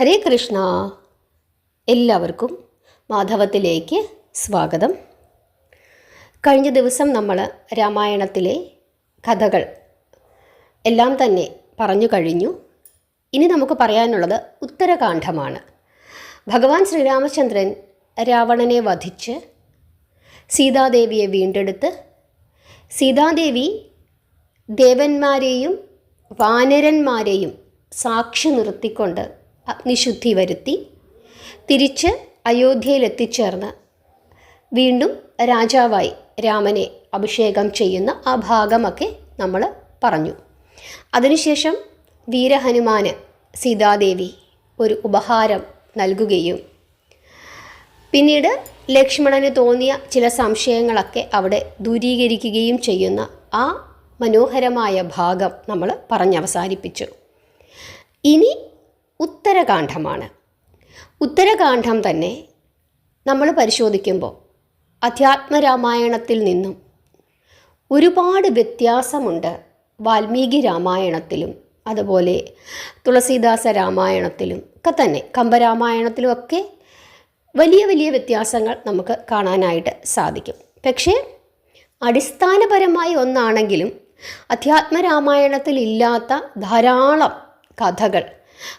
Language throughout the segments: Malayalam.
ഹരേ കൃഷ്ണ. എല്ലാവർക്കും മാധവത്തിലേക്ക് സ്വാഗതം. കഴിഞ്ഞ ദിവസം നമ്മൾ രാമായണത്തിലെ കഥകൾ എല്ലാം തന്നെ പറഞ്ഞു കഴിഞ്ഞു. ഇനി നമുക്ക് പറയാനുള്ളത് ഉത്തരകാന്ഡമാണ്. ഭഗവാൻ ശ്രീരാമചന്ദ്രൻ രാവണനെ വധിച്ച് സീതാദേവിയെ വീണ്ടെടുത്ത് സീതാദേവി ദേവന്മാരെയും വാനരന്മാരെയും സാക്ഷി നിർത്തിക്കൊണ്ട് അഗ്നിശുദ്ധി വരുത്തി തിരിച്ച് അയോധ്യയിലെത്തിച്ചേർന്ന് വീണ്ടും രാജാവായി രാമനെ അഭിഷേകം ചെയ്യുന്ന ആ ഭാഗമൊക്കെ നമ്മൾ പറഞ്ഞു. അതിനുശേഷം വീരഹനുമാന് സീതാദേവി ഒരു ഉപഹാരം നൽകുകയും പിന്നീട് ലക്ഷ്മണന് തോന്നിയ ചില സംശയങ്ങളൊക്കെ അവിടെ ദൂരീകരിക്കുകയും ചെയ്യുന്ന ആ മനോഹരമായ ഭാഗം നമ്മൾ പറഞ്ഞവസാനിപ്പിച്ചു. ഇനി ഉത്തരകാന്ഡമാണ്. ഉത്തരകാന്ഡം തന്നെ നമ്മൾ പരിശോധിക്കുമ്പോൾ അധ്യാത്മരാമായണത്തിൽ നിന്നും ഒരുപാട് വ്യത്യാസമുണ്ട് വാൽമീകി രാമായണത്തിലും അതുപോലെ തുളസീദാസ രാമായണത്തിലും ഒക്കെ തന്നെ കമ്പരാമായണത്തിലും ഒക്കെ വലിയ വലിയ വ്യത്യാസങ്ങൾ നമുക്ക് കാണാനായിട്ട് സാധിക്കും. പക്ഷേ അടിസ്ഥാനപരമായി ഒന്നാണെങ്കിലും അധ്യാത്മരാമായണത്തിൽ ഇല്ലാത്ത ധാരാളം കഥകൾ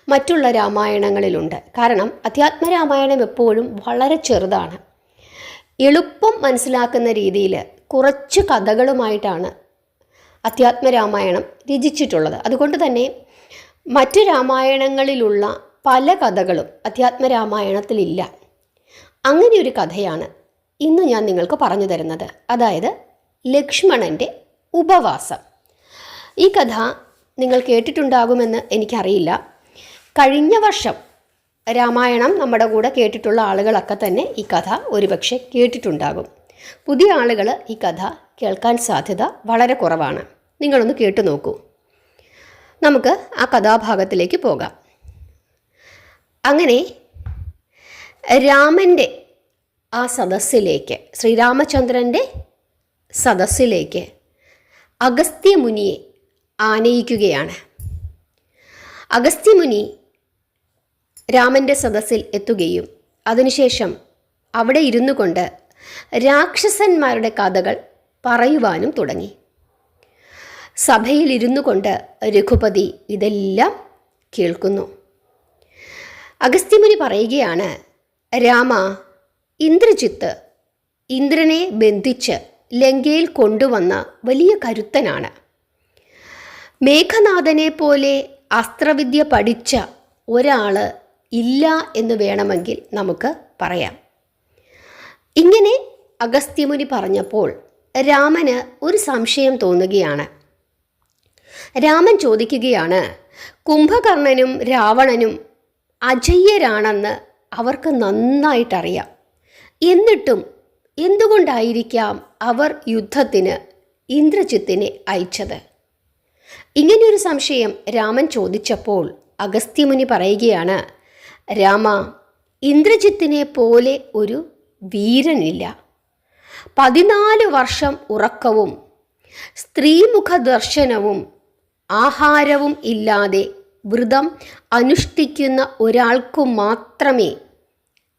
മറ്റുള്ള രാമായണങ്ങളിലുണ്ട്. കാരണം അധ്യാത്മരാമായണം എപ്പോഴും വളരെ ചെറുതാണ്. എളുപ്പം മനസ്സിലാക്കുന്ന രീതിയിൽ കുറച്ച് കഥകളുമായിട്ടാണ് അധ്യാത്മരാമായണം രചിച്ചിട്ടുള്ളത്. അതുകൊണ്ട് തന്നെ മറ്റ് രാമായണങ്ങളിലുള്ള പല കഥകളും അധ്യാത്മരാമായണത്തിലില്ല അങ്ങനെ ഒരു കഥയാണ് ഇന്ന് ഞാൻ നിങ്ങൾക്ക് പറഞ്ഞു തരുന്നത്. അതായത് ലക്ഷ്മണന്റെ ഉപവാസം. ഈ കഥ നിങ്ങൾ കേട്ടിട്ടുണ്ടാകുമെന്ന് എനിക്കറിയില്ല. കഴിഞ്ഞ വർഷം രാമായണം നമ്മുടെ കൂടെ കേട്ടിട്ടുള്ള ആളുകളൊക്കെ തന്നെ ഈ കഥ ഒരുപക്ഷെ കേട്ടിട്ടുണ്ടാകും. പുതിയ ആളുകൾ ഈ കഥ കേൾക്കാൻ സാധ്യത വളരെ കുറവാണ്. നിങ്ങളൊന്ന് കേട്ടു നോക്കൂ. നമുക്ക് ആ കഥാഭാഗത്തിലേക്ക് പോകാം. അങ്ങനെ രാമന്റെ ആ സദസ്സിലേക്ക് ശ്രീരാമചന്ദ്രന്റെ സദസ്സിലേക്ക് അഗസ്ത്യമുനിയെ ആനയിക്കുകയാണ്. അഗസ്ത്യമുനി രാമന്റെ സദസ്സിൽ എത്തുകയും അതിനുശേഷം അവിടെ ഇരുന്നു കൊണ്ട് രാക്ഷസന്മാരുടെ കഥകൾ പറയുവാനും തുടങ്ങി. സഭയിൽ ഇരുന്നു കൊണ്ട് രഘുപതി ഇതെല്ലാം കേൾക്കുന്നു. അഗസ്ത്യമുനി പറയുകയാണ് രാമ ഇന്ദ്രജിത്ത് ഇന്ദ്രനെ ബന്ധിച്ച് ലങ്കയിൽ കൊണ്ടുവന്ന വലിയ കരുത്തനാണ്. മേഘനാഥനെ പോലെ അസ്ത്രവിദ്യ പഠിച്ച ഒരാൾ ഇല്ല എന്ന് വേണമെങ്കിൽ നമുക്ക് പറയാം. ഇങ്ങനെ അഗസ്ത്യമുനി പറഞ്ഞപ്പോൾ രാമന് ഒരു സംശയം തോന്നുകയാണ്. രാമൻ ചോദിക്കുകയാണ് കുംഭകർണനും രാവണനും അജയ്യരാണെന്ന് അവർക്ക് നന്നായിട്ടറിയാം. എന്നിട്ടും എന്തുകൊണ്ടായിരിക്കാം അവർ യുദ്ധത്തിന് ഇന്ദ്രജിത്തിനെ അയച്ചത്? ഇങ്ങനെയൊരു സംശയം രാമൻ ചോദിച്ചപ്പോൾ അഗസ്ത്യമുനി പറയുകയാണ് രാമ ഇന്ദ്രജിത്തിനെ പോലെ ഒരു വീരനില്ല. പതിനാല് വർഷം ഉറക്കവും സ്ത്രീമുഖ ദർശനവും ആഹാരവും ഇല്ലാതെ വ്രതം അനുഷ്ഠിക്കുന്ന ഒരാൾക്കു മാത്രമേ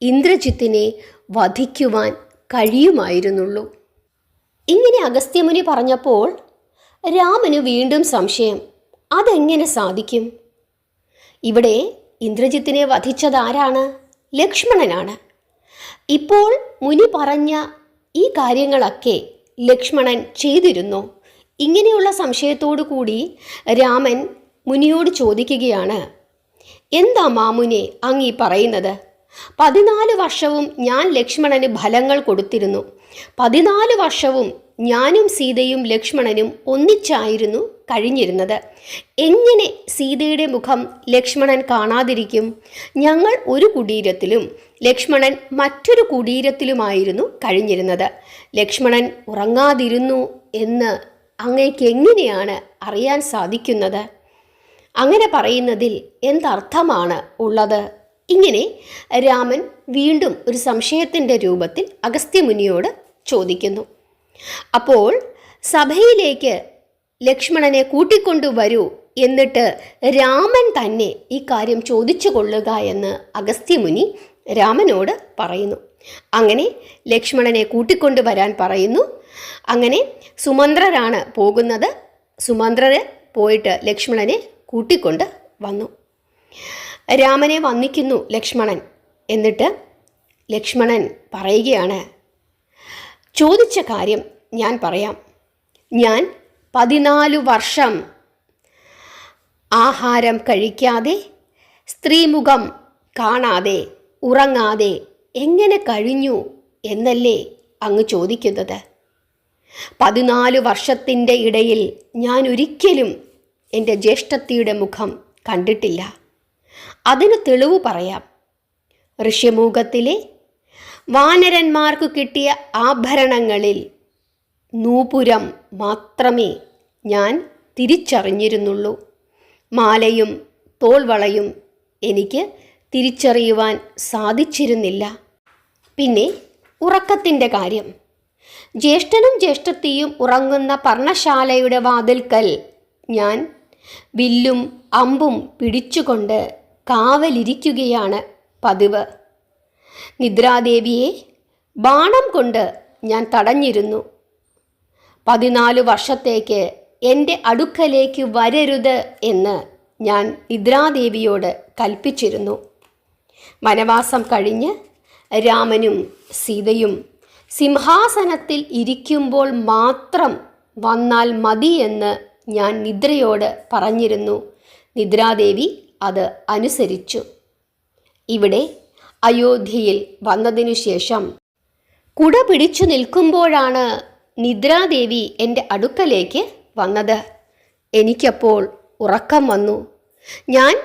ഇന്ദ്രജിത്തിനെ വധിക്കുവാൻ കഴിയുമായിരുന്നുള്ളൂ. ഇങ്ങനെ അഗസ്ത്യമുനി പറഞ്ഞപ്പോൾ രാമന് വീണ്ടും സംശയം അതെങ്ങനെ സാധിക്കും? ഇവിടെ ഇന്ദ്രജിത്തിനെ വധിച്ചതാരാണ്? ലക്ഷ്മണനാണ്. ഇപ്പോൾ മുനി പറഞ്ഞ ഈ കാര്യങ്ങളൊക്കെ ലക്ഷ്മണൻ ചെയ്തിരുന്നു. ഇങ്ങനെയുള്ള സംശയത്തോടു കൂടി രാമൻ മുനിയോട് ചോദിക്കുകയാണ്. എന്താ മാമുനെ അങ്ങീ പറയുന്നത്? പതിനാല് വർഷവും ഞാൻ ലക്ഷ്മണന് ഫലങ്ങൾ കൊടുത്തിരുന്നു. പതിനാല് വർഷവും ഞാനും സീതയും ലക്ഷ്മണനും ഒന്നിച്ചായിരുന്നു കഴിഞ്ഞിരുന്നത്. എങ്ങനെ സീതയുടെ മുഖം ലക്ഷ്മണൻ കാണാതിരിക്കും? ഞങ്ങൾ ഒരു കുടീരത്തിലും ലക്ഷ്മണൻ മറ്റൊരു കുടീരത്തിലുമായിരുന്നു കഴിഞ്ഞിരുന്നത്. ലക്ഷ്മണൻ ഉറങ്ങാതിരുന്നു എന്ന് അങ്ങേക്ക് എങ്ങനെയാണ് അറിയാൻ സാധിക്കുന്നത്? അങ്ങനെ പറയുന്നതിൽ എന്തർത്ഥമാണ് ഉള്ളത്? ഇങ്ങനെ രാമൻ വീണ്ടും ഒരു സംശയത്തിന്റെ രൂപത്തിൽ അഗസ്ത്യമുനിയോട് ചോദിക്കുന്നു. അപ്പോൾ സഭയിലേക്ക് ലക്ഷ്മണനെ കൂട്ടിക്കൊണ്ടു വരൂ എന്നിട്ട് രാമൻ തന്നെ ഈ കാര്യം ചോദിച്ചു കൊള്ളുക എന്ന് അഗസ്ത്യമുനി രാമനോട് പറയുന്നു. അങ്ങനെ ലക്ഷ്മണനെ കൂട്ടിക്കൊണ്ടു വരാൻ പറയുന്നു. അങ്ങനെ സുമന്ത്രരാണ് പോകുന്നത്. സുമന്ത്രർ പോയിട്ട് ലക്ഷ്മണനെ കൂട്ടിക്കൊണ്ട് വന്നു. രാമനെ വന്നിക്കുന്നു ലക്ഷ്മണൻ. എന്നിട്ട് ലക്ഷ്മണൻ പറയുകയാണ് ചോദിച്ച കാര്യം ഞാൻ പറയാം. ഞാൻ പതിനാല് വർഷം ആഹാരം കഴിക്കാതെ സ്ത്രീമുഖം കാണാതെ ഉറങ്ങാതെ എങ്ങനെ കഴിഞ്ഞു എന്നല്ലേ അങ്ങ് ചോദിക്കുന്നത്? പതിനാല് വർഷത്തിന്റെ ഇടയിൽ ഞാൻ ഒരിക്കലും എന്റെ ജ്യേഷ്ഠത്തിയുടെ മുഖം കണ്ടിട്ടില്ല. അതിന് തെളിവ് പറയാം. ഋഷ്യമൂകത്തിലെ വാനരന്മാർക്ക് കിട്ടിയ ആഭരണങ്ങളിൽ നൂപുരം മാത്രമേ ഞാൻ തിരിച്ചറിഞ്ഞിരുന്നുള്ളൂ. മാലയും തോൾവളയും എനിക്ക് തിരിച്ചറിയുവാൻ സാധിച്ചിരുന്നില്ല. പിന്നെ ഉറക്കത്തിന്റെ കാര്യം. ജ്യേഷ്ഠനും ജ്യേഷ്ഠത്തിയും ഉറങ്ങുന്ന പർണശാലയുടെ വാതിൽക്കൽ ഞാൻ വില്ലും അമ്പും പിടിച്ചുകൊണ്ട് കാവലിരിക്കുകയാണ് പതിവ്. നിദ്രാദേവിയെ ബാണം കൊണ്ട് ഞാൻ തടഞ്ഞിരുന്നു. പതിനാല് വർഷത്തേക്ക് എന്റെ അടുക്കലേക്ക് വരരുത് എന്ന് ഞാൻ നിദ്രാദേവിയോട് കൽപ്പിച്ചിരുന്നു. വനവാസം കഴിഞ്ഞ് രാമനും സീതയും സിംഹാസനത്തിൽ ഇരിക്കുമ്പോൾ മാത്രം വന്നാൽ മതി എന്ന് ഞാൻ നിദ്രയോട് പറഞ്ഞിരുന്നു. നിദ്രാദേവി അത് അനുസരിച്ചു. ഇവിടെ അയോധ്യയിൽ വന്നതിനു ശേഷം. കുട പിടിച്ചു നിൽക്കുമ്പോഴാണ് നിദ്രാദേവി എന്റെ അടുക്കലേക്ക് വന്നത്. എനിക്കപ്പോൾ ഉറക്കം വന്നു. ഞാൻ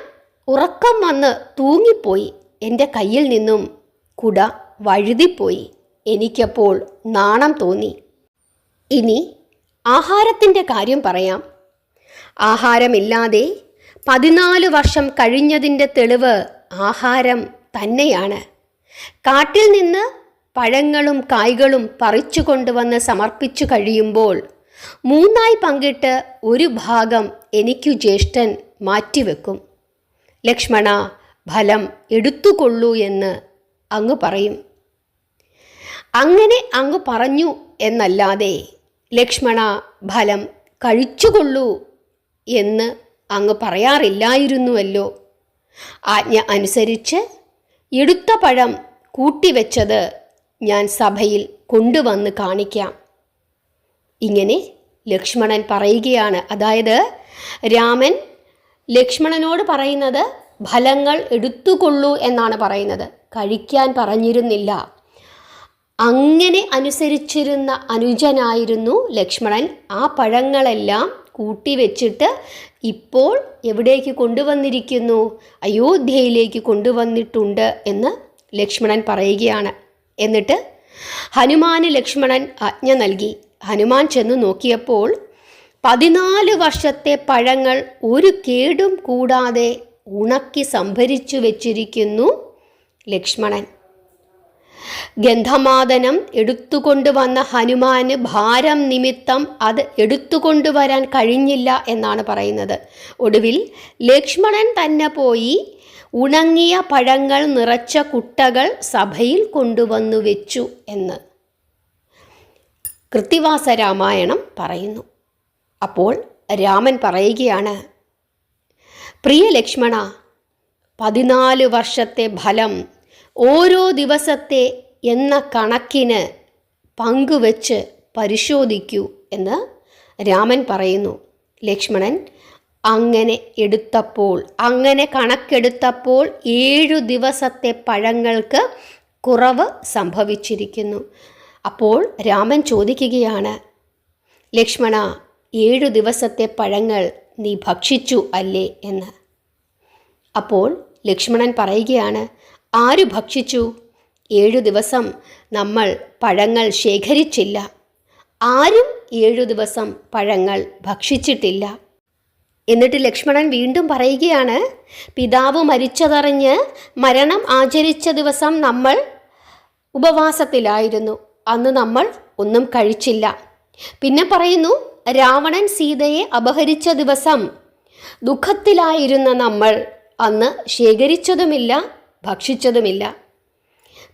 ഉറക്കം വന്ന് തൂങ്ങിപ്പോയി. എന്റെ കയ്യിൽ നിന്നും കുട വഴുതിപ്പോയി. എനിക്കപ്പോൾ നാണം തോന്നി. ഇനി ആഹാരത്തിന്റെ കാര്യം പറയാം. ആഹാരമില്ലാതെ പതിനാല് വർഷം കഴിഞ്ഞതിന്റെ തെളിവ് ആഹാരം തന്നെയാണ്. കാട്ടിൽ നിന്ന് പഴങ്ങളും കായ്കളും പറിച്ചു കൊണ്ടുവന്ന് സമർപ്പിച്ചു കഴിയുമ്പോൾ മൂന്നായി പങ്കിട്ട് ഒരു ഭാഗം എനിക്കു ജ്യേഷ്ഠൻ മാറ്റിവെക്കും. ലക്ഷ്മണ ഫലം എടുത്തുകൊള്ളൂ എന്ന് അങ്ങ് പറയും. അങ്ങനെ അങ്ങ് പറഞ്ഞു എന്നല്ലാതെ ലക്ഷ്മണ ഫലം കഴിച്ചുകൊള്ളൂ എന്ന് അങ്ങ് പറയാറില്ലായിരുന്നുവല്ലോ. ആജ്ഞ അനുസരിച്ച് എടുത്ത പഴം കൂട്ടിവെച്ചത് ഞാൻ സഭയിൽ കൊണ്ടുവന്ന് കാണിക്കാം. ഇങ്ങനെ ലക്ഷ്മണൻ പറയുകയാണ്. അതായത് രാമൻ ലക്ഷ്മണനോട് പറയുന്നത് ഫലങ്ങൾ എടുത്തുകൊള്ളൂ എന്നാണ് പറയുന്നത്. കഴിക്കാൻ പറഞ്ഞിരുന്നില്ല. അങ്ങനെ അനുസരിച്ചിരുന്ന അനുജനായിരുന്നു ലക്ഷ്മണൻ. ആ പഴങ്ങളെല്ലാം കൂട്ടിവെച്ചിട്ട് ഇപ്പോൾ എവിടേക്ക് കൊണ്ടുവന്നിരിക്കുന്നു? അയോധ്യയിലേക്ക് കൊണ്ടുവന്നിട്ടുണ്ട് എന്ന് ലക്ഷ്മണൻ പറയുകയാണ്. എന്നിട്ട് ഹനുമാന് ലക്ഷ്മണൻ ആജ്ഞ നൽകി. ഹനുമാൻ ചെന്ന് നോക്കിയപ്പോൾ പതിനാല് വർഷത്തെ പഴങ്ങൾ ഒരു കേടും കൂടാതെ ഉണക്കി സംഭരിച്ചു വെച്ചിരിക്കുന്നു ലക്ഷ്മണൻ. ഗന്ധമാദനം എടുത്തുകൊണ്ടുവന്ന ഹനുമാന് ഭാരം നിമിത്തം അത് എടുത്തുകൊണ്ടുവരാൻ കഴിഞ്ഞില്ല എന്നാണ് പറയുന്നത്. ഒടുവിൽ ലക്ഷ്മണൻ തന്നെ പോയി ഉണങ്ങിയ പഴങ്ങൾ നിറച്ച കുട്ടകൾ സഭയിൽ കൊണ്ടുവന്നു വെച്ചു എന്ന് കൃത്തിവാസ രാമായണം പറയുന്നു. അപ്പോൾ രാമൻ പറയുകയാണ് പ്രിയ ലക്ഷ്മണ പതിനാല് വർഷത്തെ ഫലം ഓരോ ദിവസത്തെ എന്ന കണക്കിന് പങ്കുവച്ച് പരിശോധിക്കൂ എന്ന് രാമൻ പറയുന്നു. ലക്ഷ്മണൻ അങ്ങനെ എടുത്തപ്പോൾ അങ്ങനെ കണക്കെടുത്തപ്പോൾ ഏഴു ദിവസത്തെ പഴങ്ങൾക്ക് കുറവ് സംഭവിച്ചിരിക്കുന്നു. അപ്പോൾ രാമൻ ചോദിക്കുകയാണ് ലക്ഷ്മണ ഏഴു ദിവസത്തെ പഴങ്ങൾ നീ ഭക്ഷിച്ചു അല്ലേ? എന്ന്. അപ്പോൾ ലക്ഷ്മണൻ പറയുകയാണ് ആര് ഭക്ഷിച്ചു? ഏഴു ദിവസം നമ്മൾ പഴങ്ങൾ ശേഖരിച്ചില്ല. ആരും ഏഴു ദിവസം പഴങ്ങൾ ഭക്ഷിച്ചിട്ടില്ല. എന്നിട്ട് ലക്ഷ്മണൻ വീണ്ടും പറയുകയാണ് പിതാവ് മരിച്ചതറിഞ്ഞ് മരണം ആചരിച്ച ദിവസം നമ്മൾ ഉപവാസത്തിലായിരുന്നു. അന്ന് നമ്മൾ ഒന്നും കഴിച്ചില്ല. പിന്നെ പറയുന്നു രാവണൻ സീതയെ അപഹരിച്ച ദിവസം ദുഃഖത്തിലായിരുന്ന നമ്മൾ അന്ന് ശേഖരിച്ചതുമില്ല. ഭക്ഷിച്ചതുമില്ല.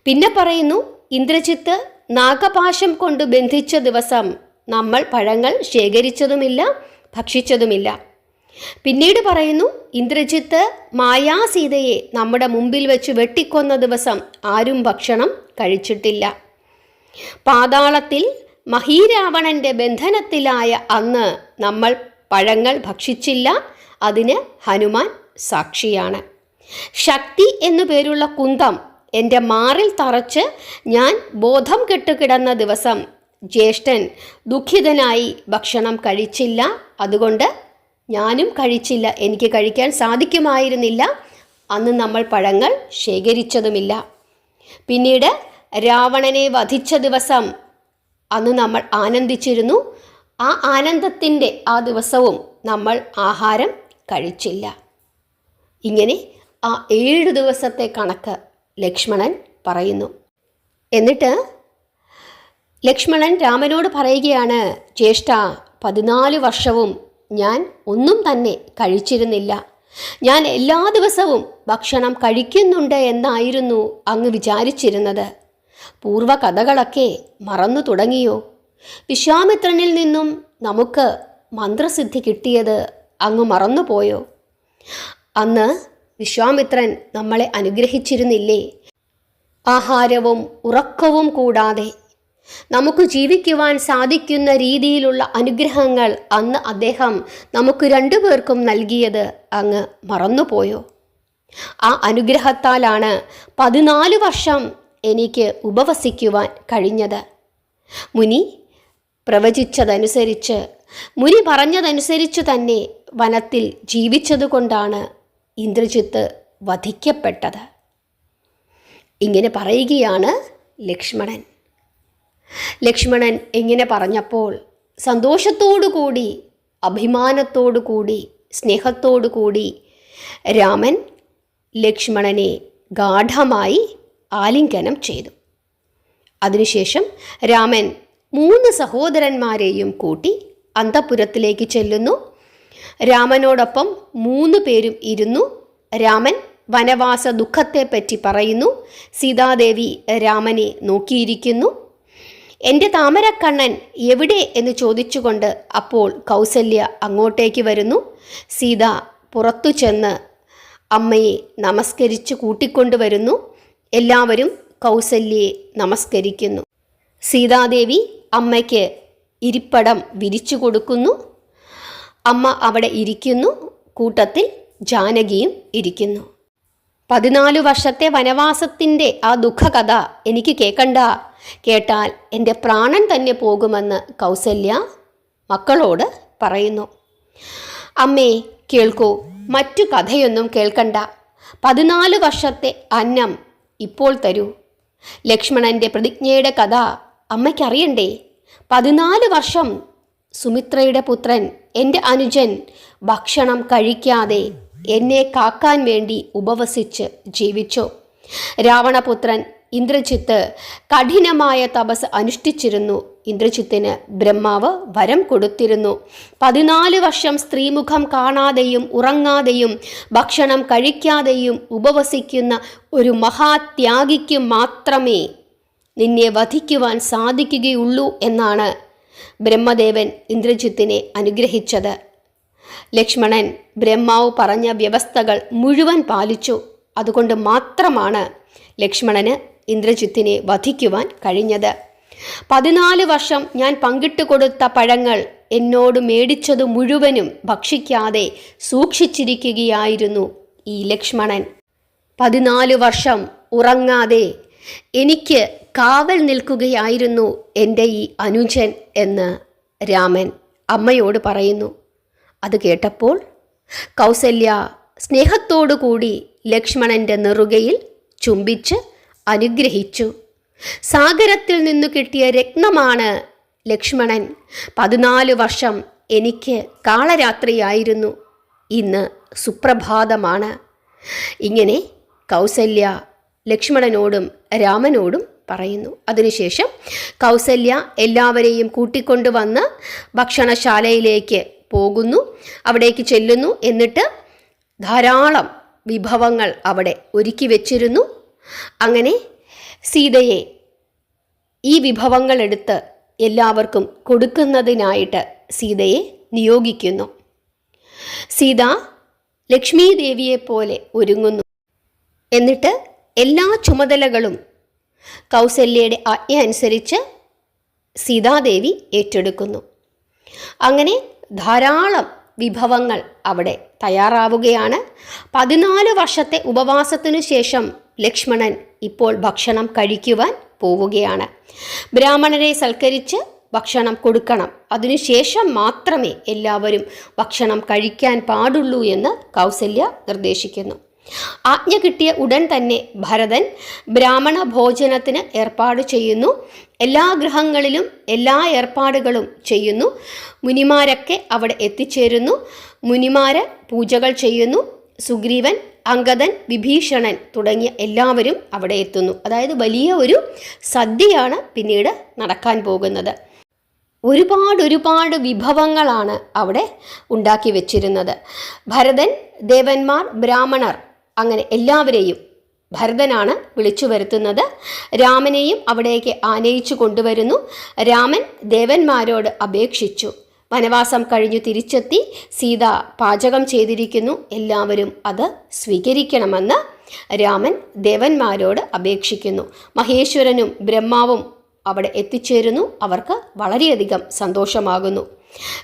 പിന്നെ പറയുന്നു ഇന്ദ്രജിത്ത് നാഗപാശം കൊണ്ട് ബന്ധിച്ച ദിവസം നമ്മൾ പഴങ്ങൾ ശേഖരിച്ചതുമില്ല ഭക്ഷിച്ചതുമില്ല. പിന്നീട് പറയുന്നു ഇന്ദ്രജിത്ത് മായാസീതയെ നമ്മുടെ മുമ്പിൽ വെച്ച് വെട്ടിക്കൊന്ന ദിവസം ആരും ഭക്ഷണം കഴിച്ചിട്ടില്ല. പാതാളത്തിൽ മഹീരാവണന്റെ ബന്ധനത്തിലായ അന്ന് നമ്മൾ പഴങ്ങൾ ഭക്ഷിച്ചില്ല അതിന് ഹനുമാൻ സാക്ഷിയാണ്. ശക്തി എന്നു പേരുള്ള കുന്തം എന്റെ മാറിൽ തറച്ച് ഞാൻ ബോധം കെട്ടുകിടന്ന ദിവസം ജ്യേഷ്ഠൻ ദുഃഖിതനായി ഭക്ഷണം കഴിച്ചില്ല. അതുകൊണ്ട് ഞാനും കഴിച്ചില്ല. എനിക്ക് കഴിക്കാൻ സാധിക്കുമായിരുന്നില്ല. അന്ന് നമ്മൾ പഴങ്ങൾ ശേഖരിച്ചതുമില്ല. പിന്നീട് രാവണനെ വധിച്ച ദിവസം അന്ന് നമ്മൾ ആനന്ദിച്ചിരുന്നു. ആ ആനന്ദത്തിന്റെ ആ ദിവസവും നമ്മൾ ആഹാരം കഴിച്ചില്ല. ഇങ്ങനെ ആ ഏഴ് ദിവസത്തെ കണക്ക് ലക്ഷ്മണൻ പറയുന്നു. എന്നിട്ട് ലക്ഷ്മണൻ രാമനോട് പറയുകയാണ് ജ്യേഷ്ഠ പതിനാല് വർഷവും ഞാൻ ഒന്നും തന്നെ കഴിച്ചിരുന്നില്ല. ഞാൻ എല്ലാ ദിവസവും ഭക്ഷണം കഴിക്കുന്നുണ്ട് എന്നായിരുന്നു അങ്ങ് വിചാരിച്ചിരുന്നത്. പൂർവകഥകളൊക്കെ മറന്നു തുടങ്ങിയോ? വിശ്വാമിത്രനിൽ നിന്നും നമുക്ക് മന്ത്രസിദ്ധി കിട്ടിയത് അങ്ങ് മറന്നുപോയോ? അന്ന് വിശ്വാമിത്രൻ നമ്മളെ അനുഗ്രഹിച്ചിരുന്നില്ലേ? ആഹാരവും ഉറക്കവും കൂടാതെ നമുക്ക് ജീവിക്കുവാൻ സാധിക്കുന്ന രീതിയിലുള്ള അനുഗ്രഹങ്ങൾ അന്ന് അദ്ദേഹം നമുക്ക് രണ്ടുപേർക്കും നൽകിയത് അങ്ങ് മറന്നുപോയോ? ആ അനുഗ്രഹത്താലാണ് പതിനാല് വർഷം എനിക്ക് ഉപവസിക്കുവാൻ കഴിഞ്ഞത്. മുനി പ്രവചിച്ചതനുസരിച്ച് മുനി പറഞ്ഞതനുസരിച്ച് തന്നെ വനത്തിൽ ജീവിച്ചതുകൊണ്ടാണ് ഇന്ദ്രജിത്ത് വധിക്കപ്പെട്ടത്. ഇങ്ങനെ പറയുകയാണ് ലക്ഷ്മണൻ. ലക്ഷ്മണൻ ഇങ്ങനെ പറഞ്ഞപ്പോൾ സന്തോഷത്തോടു കൂടി അഭിമാനത്തോടു കൂടി സ്നേഹത്തോടു കൂടി രാമൻ ലക്ഷ്മണനെ ഗാഠമായി ആലിംഗനം ചെയ്തു. അതിനുശേഷം രാമൻ മൂന്ന് സഹോദരന്മാരെയും കൂട്ടി അന്തപുരത്തിലേക്ക് ചെല്ലുന്നു. രാമനോടൊപ്പം മൂന്ന് പേരും ഇരുന്നു. രാമൻ വനവാസ ദുഃഖത്തെപ്പറ്റി പറയുന്നു. സീതാദേവി രാമനെ നോക്കിയിരിക്കുന്നു. എന്റെ താമരക്കണ്ണൻ എവിടെ? എന്ന് ചോദിച്ചുകൊണ്ട് അപ്പോൾ കൗസല്യ അങ്ങോട്ടേക്ക് വരുന്നു. സീത പുറത്തു ചെന്ന് അമ്മയെ നമസ്കരിച്ച് കൂട്ടിക്കൊണ്ടുവരുന്നു. എല്ലാവരും കൗസല്യയെ നമസ്കരിക്കുന്നു. സീതാദേവി അമ്മയ്ക്ക് ഇരിപ്പടം വിരിച്ചു കൊടുക്കുന്നു. അമ്മ അവിടെ ഇരിക്കുന്നു. കൂട്ടത്തിൽ ജാനകിയും ഇരിക്കുന്നു. പതിനാലു വർഷത്തെ വനവാസത്തിന്റെ ആ ദുഃഖകഥ എനിക്ക് കേൾക്കണ്ട കേട്ടാൽ എന്റെ പ്രാണൻ തന്നെ പോകുമെന്ന് കൗസല്യ മക്കളോട് പറയുന്നു. അമ്മേ കേൾക്കൂ മറ്റു കഥയൊന്നും കേൾക്കണ്ട. പതിനാല് വർഷത്തെ അന്നം ഇപ്പോൾ തരൂ. ലക്ഷ്മണന്റെ പ്രതിജ്ഞയുടെ കഥ അമ്മയ്ക്കറിയണ്ടേ? പതിനാല് വർഷം സുമിത്രയുടെ പുത്രൻ എന്റെ അനുജൻ ഭക്ഷണം കഴിക്കാതെ എന്നെ കാക്കാൻ വേണ്ടി ഉപവസിച്ച് ജീവിച്ചു. രാവണപുത്രൻ ഇന്ദ്രജിത്ത് കഠിനമായ തപസ് അനുഷ്ഠിച്ചിരുന്നു. ഇന്ദ്രജിത്തിന് ബ്രഹ്മാവ് വരം കൊടുത്തിരുന്നു. പതിനാല് വർഷം സ്ത്രീമുഖം കാണാതെയും ഉറങ്ങാതെയും ഭക്ഷണം കഴിക്കാതെയും ഉപവസിക്കുന്ന ഒരു മഹാത്യാഗിക്ക് മാത്രമേ നിന്നെ വധിക്കുവാൻ സാധിക്കുകയുള്ളൂ എന്നാണ് ബ്രഹ്മദേവൻ ഇന്ദ്രജിത്തിനെ അനുഗ്രഹിച്ചത്. ലക്ഷ്മണൻ ബ്രഹ്മാവ് പറഞ്ഞ വ്യവസ്ഥകൾ മുഴുവൻ പാലിച്ചു. അതുകൊണ്ട് മാത്രമാണ് ലക്ഷ്മണന് ഇന്ദ്രജിത്തിനെ വധിക്കുവാൻ കഴിഞ്ഞത്. പതിനാല് വർഷം ഞാൻ പങ്കിട്ടു കൊടുത്ത പഴങ്ങൾ എന്നോട് മേടിച്ചത് മുഴുവനും ഭക്ഷിക്കാതെ സൂക്ഷിച്ചിരിക്കുകയായിരുന്നു ഈ ലക്ഷ്മണൻ. പതിനാല് വർഷം ഉറങ്ങാതെ എനിക്ക് കാവൽ നിൽക്കുകയായിരുന്നു എന്റെ ഈ അനുജൻ എന്ന് രാമൻ അമ്മയോട് പറയുന്നു. അത് കേട്ടപ്പോൾ കൗസല്യ സ്നേഹത്തോടു കൂടി ലക്ഷ്മണന്റെ നെറുകയിൽ ചുംബിച്ച് അനുഗ്രഹിച്ചു. സാഗരത്തിൽ നിന്നു കിട്ടിയ രത്നമാണ് ലക്ഷ്മണൻ. പതിനാല് വർഷം എനിക്ക് കാളരാത്രിയായിരുന്നു. ഇന്ന് സുപ്രഭാതമാണ്. ഇങ്ങനെ കൗസല്യ ലക്ഷ്മണനോടും രാമനോടും പറയുന്നു. അതിനുശേഷം കൗസല്യ എല്ലാവരെയും കൂട്ടിക്കൊണ്ടുവന്ന് ഭക്ഷണശാലയിലേക്ക് പോകുന്നു. അവിടേക്ക് ചെല്ലുന്നു. എന്നിട്ട് ധാരാളം വിഭവങ്ങൾ അവിടെ ഒരുക്കി വെച്ചിരുന്നു. അങ്ങനെ സീതയെ ഈ വിഭവങ്ങൾ എടുത്ത് എല്ലാവർക്കും കൊടുക്കുന്നതിനായിട്ട് സീതയെ നിയോഗിക്കുന്നു. സീത ലക്ഷ്മീദേവിയെ ദേവിയെപ്പോലെ ഒരുങ്ങുന്നു. എന്നിട്ട് ചുമതലകളും കൗസല്യയുടെ ആജ്ഞ അനുസരിച്ച് സീതാദേവി ഏറ്റെടുക്കുന്നു. അങ്ങനെ ധാരാളം വിഭവങ്ങൾ അവിടെ തയ്യാറാവുകയാണ്. പതിനാല് വർഷത്തെ ഉപവാസത്തിനു ശേഷം ലക്ഷ്മണൻ ഇപ്പോൾ ഭക്ഷണം കഴിക്കുവാൻ പോവുകയാണ്. ബ്രാഹ്മണരെ സൽക്കരിച്ച് ഭക്ഷണം കൊടുക്കണം. അതിനുശേഷം മാത്രമേ എല്ലാവരും ഭക്ഷണം കഴിക്കാൻ പാടുള്ളൂ എന്ന് കൗസല്യ നിർദ്ദേശിക്കുന്നു. ആജ്ഞ കിട്ടിയ ഉടൻ തന്നെ ഭരതൻ ബ്രാഹ്മണ ഭോജനത്തിന് ഏർപ്പാട് ചെയ്യുന്നു. എല്ലാ ഗൃഹങ്ങളിലും എല്ലാ ഏർപ്പാടുകളും ചെയ്യുന്നു. മുനിമാരൊക്കെ അവിടെ എത്തിച്ചേരുന്നു. മുനിമാര് പൂജകൾ ചെയ്യുന്നു. സുഗ്രീവൻ അങ്കദൻ വിഭീഷണൻ തുടങ്ങിയ എല്ലാവരും അവിടെ എത്തുന്നു. അതായത് വലിയ ഒരു സദ്യയാണ് പിന്നീട് നടക്കാൻ പോകുന്നത്. ഒരുപാട് ഒരുപാട് വിഭവങ്ങളാണ് അവിടെ ഉണ്ടാക്കി വെച്ചിരുന്നത്. ഭരതൻ ദേവന്മാർ ബ്രാഹ്മണർ അങ്ങനെ എല്ലാവരെയും ഭരതനാണ് വിളിച്ചു വരുത്തുന്നത്. രാമനെയും അവിടേക്ക് ആനയിച്ചു കൊണ്ടുവരുന്നു. രാമൻ ദേവന്മാരോട് അപേക്ഷിച്ചു. വനവാസം കഴിഞ്ഞു തിരിച്ചെത്തി സീത പാചകം ചെയ്തിരിക്കുന്നു. എല്ലാവരും അത് സ്വീകരിക്കണമെന്ന് രാമൻ ദേവന്മാരോട് അപേക്ഷിക്കുന്നു. മഹേശ്വരനും ബ്രഹ്മാവും അവിടെ എത്തിച്ചേരുന്നു. അവർക്ക് വളരെയധികം സന്തോഷമാകുന്നു.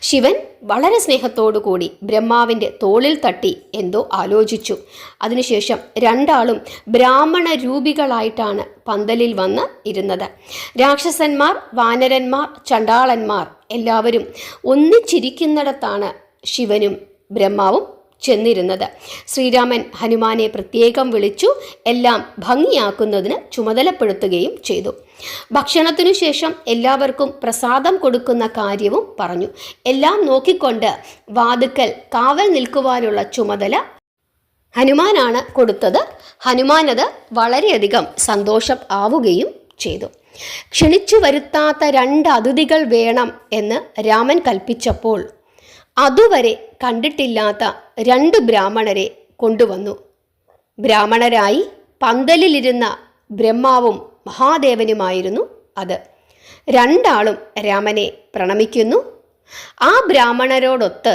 ശിവൻ വളരെ സ്നേഹത്തോടു കൂടി ബ്രഹ്മാവിന്റെ തോളിൽ തട്ടി എന്തോ ആലോചിച്ചു. അതിനുശേഷം രണ്ടാളും ബ്രാഹ്മണ രൂപികളായിട്ടാണ് പന്തലിൽ വന്ന് ഇരുന്നത്. രാക്ഷസന്മാർ വാനരന്മാർ ചണ്ടാളന്മാർ എല്ലാവരും ഒന്നിച്ചിരിക്കുന്നിടത്താണ് ശിവനും ബ്രഹ്മാവും ചെന്നിരുന്നത്. ശ്രീരാമൻ ഹനുമാനെ പ്രത്യേകം വിളിച്ചു എല്ലാം ഭംഗിയാക്കുന്നതിന് ചുമതലപ്പെടുത്തുകയും ചെയ്തു. ഭക്ഷണത്തിനു ശേഷം എല്ലാവർക്കും പ്രസാദം കൊടുക്കുന്ന കാര്യവും പറഞ്ഞു. എല്ലാം നോക്കിക്കൊണ്ട് വാതുക്കൽ കാവൽ നിൽക്കുവാനുള്ള ചുമതല ഹനുമാനാണ് കൊടുത്തത്. ഹനുമാനത് വളരെയധികം സന്തോഷം ആവുകയും ചെയ്തു. ക്ഷണിച്ചു വരുത്താത്ത രണ്ട് അതിഥികൾ വേണം എന്ന് രാമൻ കൽപ്പിച്ചപ്പോൾ അതുവരെ കണ്ടിട്ടില്ലാത്ത രണ്ട് ബ്രാഹ്മണരെ കൊണ്ടുവന്നു. ബ്രാഹ്മണരായി പന്തലിലിരുന്ന ബ്രഹ്മാവും മഹാദേവനുമായിരുന്നു അത്. രണ്ടാളും രാമനെ പ്രണമിക്കുന്നു. ആ ബ്രാഹ്മണരോടൊത്ത്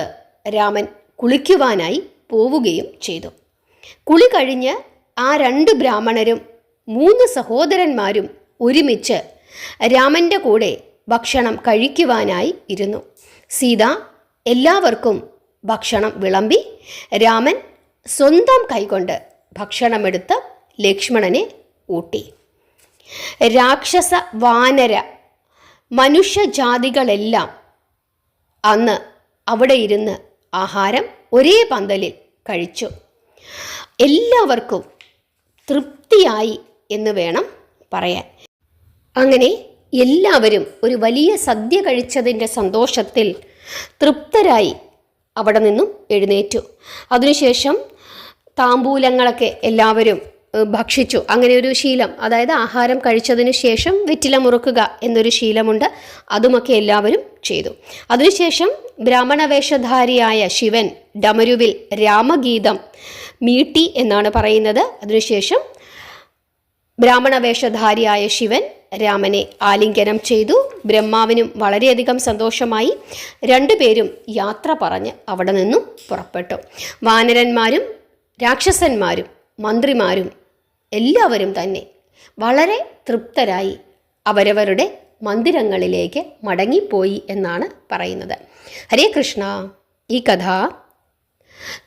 രാമൻ കുളിക്കുവാനായി പോവുകയും ചെയ്തു. കുളി കഴിഞ്ഞ് ആ രണ്ട് ബ്രാഹ്മണരും മൂന്ന് സഹോദരന്മാരും ഒരുമിച്ച് രാമന്റെ കൂടെ ഭക്ഷണം കഴിക്കുവാനായി ഇരുന്നു. സീത എല്ലാവർക്കും ഭക്ഷണം വിളമ്പി രാമൻ സ്വന്തം കൈകൊണ്ട് ഭക്ഷണമെടുത്ത് ലക്ഷ്മണനെ ഊട്ടി. രാക്ഷസ വാനര മനുഷ്യജാതികളെല്ലാം അന്ന് അവിടെ ഇരുന്ന് ആഹാരം ഒരേ പന്തലിൽ കഴിച്ചു. എല്ലാവർക്കും തൃപ്തിയായി എന്ന് വേണം പറയാൻ. അങ്ങനെ എല്ലാവരും ഒരു വലിയ സദ്യ കഴിച്ചതിന്റെ സന്തോഷത്തിൽ തൃപ്തരായി അവിടെ നിന്നും എഴുന്നേറ്റു. അതിനുശേഷം താമ്പൂലങ്ങളൊക്കെ എല്ലാവരും ഭക്ഷിച്ചു. അങ്ങനെ ഒരു ശീലം അതായത് ആഹാരം കഴിച്ചതിന് ശേഷം വെറ്റില മുറുക്കുക എന്നൊരു ശീലമുണ്ട്. അതുമൊക്കെ എല്ലാവരും ചെയ്തു. അതിനുശേഷം ബ്രാഹ്മണവേഷധാരിയായ ശിവൻ ഡമരുവിൽ രാമഗീതം മീട്ടി എന്നാണ് പറയുന്നത്. അതിനുശേഷം ബ്രാഹ്മണ വേഷധാരിയായ ശിവൻ രാമനെ ആലിംഗനം ചെയ്തു. ബ്രഹ്മാവിനും വളരെയധികം സന്തോഷമായി രണ്ടുപേരും യാത്ര പറഞ്ഞ് അവിടെ നിന്നും പുറപ്പെട്ടു. വാനരന്മാരും രാക്ഷസന്മാരും മന്ത്രിമാരും എല്ലാവരും തന്നെ വളരെ തൃപ്തരായി അവരവരുടെ മന്ദിരങ്ങളിലേക്ക് മടങ്ങിപ്പോയി എന്നാണ് പറയുന്നത്. ഹരേ കൃഷ്ണ. ഈ കഥ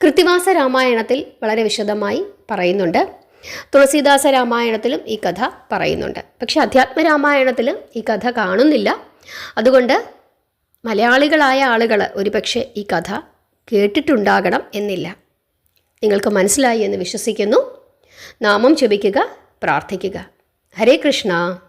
കൃത്തിവാസ രാമായണത്തിൽ വളരെ വിശദമായി പറയുന്നുണ്ട്. തുളസീദാസ രാമായണത്തിലും ഈ കഥ പറയുന്നുണ്ട്. പക്ഷെ അധ്യാത്മ രാമായണത്തിൽ ഈ കഥ കാണുന്നില്ല. അതുകൊണ്ട് മലയാളികളായ ആളുകൾ ഒരുപക്ഷെ ഈ കഥ കേട്ടിട്ടുണ്ടാകണം എന്നില്ല. നിങ്ങൾക്ക് മനസ്സിലായി എന്ന് വിശ്വസിക്കുന്നു. നാമം ജപിക്കുക പ്രാർത്ഥിക്കുക. ഹരേ കൃഷ്ണ.